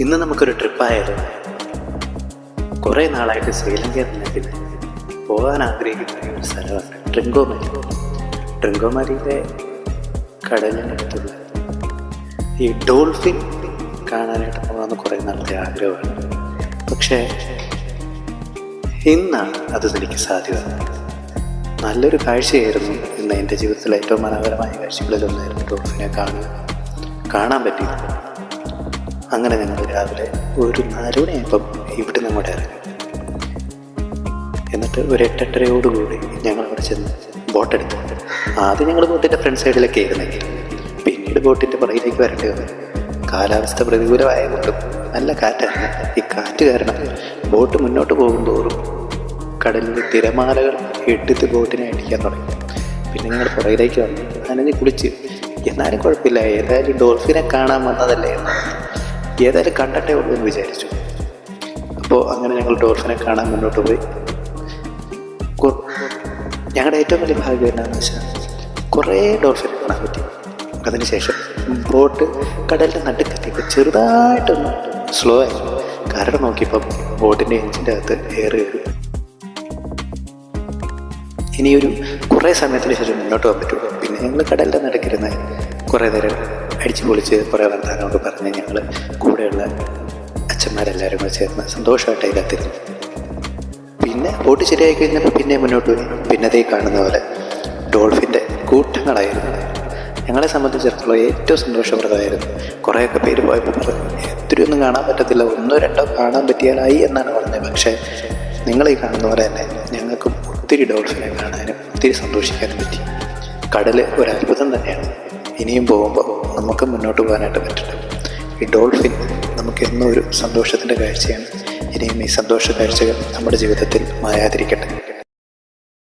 ഇന്ന് നമുക്കൊരു ട്രിപ്പായാലോ കുറേ നാളായിട്ട് ശ്രീലങ്ക പോകാൻ ആഗ്രഹിക്കുന്ന ഒരു സ്ഥലമാണ് ട്രിങ്കോമരി. ട്രിങ്കോമരിയിലെ കടലിനടുത്തുള്ള ഈ ഡോൾഫിൻ കാണാനായിട്ട് പോകാമെന്ന് കുറേ നാളത്തെ ആഗ്രഹമാണ്. പക്ഷേ ഇന്നാണ് അത് എനിക്ക് സാധ്യത. നല്ലൊരു കാഴ്ചയായിരുന്നു ഇന്ന് എന്റെ ജീവിതത്തിലെ ഏറ്റവും മനോഹരമായ കാഴ്ചകളിലൊന്നായിരുന്നു ഡോൾഫിനെ കാണുക. കാണാൻ പറ്റിയത് അങ്ങനെ ഞങ്ങൾ രാവിലെ ഒരു നാലുമണിയായപ്പം ഇവിടെ നിന്ന് അങ്ങോട്ട് ഇറങ്ങി. എന്നിട്ട് ഒരു എട്ടെട്ടരയോടുകൂടി ഞങ്ങൾ അവിടെ ചെന്ന് ബോട്ടെടുത്തു ആദ്യം ഞങ്ങൾ ബോട്ടിന്റെ ഫ്രണ്ട് സൈഡിലൊക്കെ ആയിരുന്നെങ്കിൽ പിന്നീട് ബോട്ടിന്റെ പുറകിലേക്ക് വരേണ്ടി വന്നു. കാലാവസ്ഥ പ്രതികൂലമായതുകൊണ്ടും നല്ല കാറ്റാണ് ഈ കാറ്റ് കാരണം ബോട്ട് മുന്നോട്ട് പോകുന്തോറും കടലിൽ തിരമാലകൾ എടുത്ത് ബോട്ടിനെ അടിക്കാൻ തുടങ്ങി. പിന്നെ ഞങ്ങൾ പുറകിലേക്ക് വന്നു. നനഞ്ഞ് കുളിച്ച്. എന്നാലും കുഴപ്പമില്ല. ഏതായാലും ഡോൾഫിനെ കാണാൻ വന്നതല്ലേ. ഏതായാലും കണ്ടട്ടേ ഉള്ളൂ എന്ന് വിചാരിച്ചു. അപ്പോൾ അങ്ങനെ ഞങ്ങൾ ഡോൾഫിനെ കാണാൻ മുന്നോട്ട് പോയി. ഞങ്ങളുടെ ഏറ്റവും വലിയ ഭാഗ്യം എന്താണെന്ന് വെച്ചാൽ കുറേ ഡോൾഫിനെ കാണാൻ പറ്റി. അതിനുശേഷം ബോട്ട് കടലിന്റെ നടുക്കെത്തിയപ്പോൾ ചെറുതായിട്ടൊന്ന് സ്ലോ ആയി. കാരണം നോക്കിയപ്പം ബോട്ടിന്റെ എഞ്ചിന്റെ അകത്ത് എയർ കയറി. ഇനിയൊരു കുറേ സമയത്തിന് ശേഷം മുന്നോട്ട് പോകാൻ പറ്റുള്ളൂ പിന്നെ ഞങ്ങൾ കടലിന്റെ നടക്കിരുന്ന കുറേ നേരം അടിച്ചു പൊളിച്ച് കുറേ വർത്തമാനമൊക്കെ പറഞ്ഞ് ഞങ്ങൾ കൂടെയുള്ള അച്ഛന്മാരെല്ലാവരും കൂടെ ചേർന്ന് സന്തോഷമായിട്ട് അതിനകത്തിരുന്നു. പിന്നെ ബോട്ട് ശരിയായി കഴിഞ്ഞപ്പോൾ പിന്നെ മുന്നോട്ട് പോയി. പിന്നതേ കാണുന്ന പോലെ ഡോൾഫിന്റെ കൂട്ടങ്ങളായിരുന്നു. ഞങ്ങളെ സംബന്ധിച്ചിടത്തോളം ഏറ്റവും സന്തോഷപ്രദമായിരുന്നു. കുറേയൊക്കെ പേര് പോയപ്പോൾ പറഞ്ഞു ഒത്തിരിയൊന്നും കാണാൻ പറ്റത്തില്ല. ഒന്നോ രണ്ടോ കാണാൻ പറ്റിയാലായി എന്നാണ് പറഞ്ഞത്. പക്ഷേ നിങ്ങൾ ഈ കാണുന്ന പോലെ തന്നെ ഞങ്ങൾക്കും ഒത്തിരി ഡോൾഫിനെ കാണാനും ഒത്തിരി സന്തോഷിക്കാനും പറ്റി. കടൽ ഒരു അത്ഭുതം തന്നെയാണ്. ഇനിയും പോകുമ്പോൾ നമുക്ക് മുന്നോട്ട് പോകാനായിട്ട് പറ്റില്ല. ഈ ഡോൾഫിൻ നമുക്ക് എന്നും ഒരു സന്തോഷത്തിന്റെ കാഴ്ചയാണ്. ഇനിയും ഈ സന്തോഷ കാഴ്ചകൾ നമ്മുടെ ജീവിതത്തിൽ മായാതിരിക്കട്ടെ.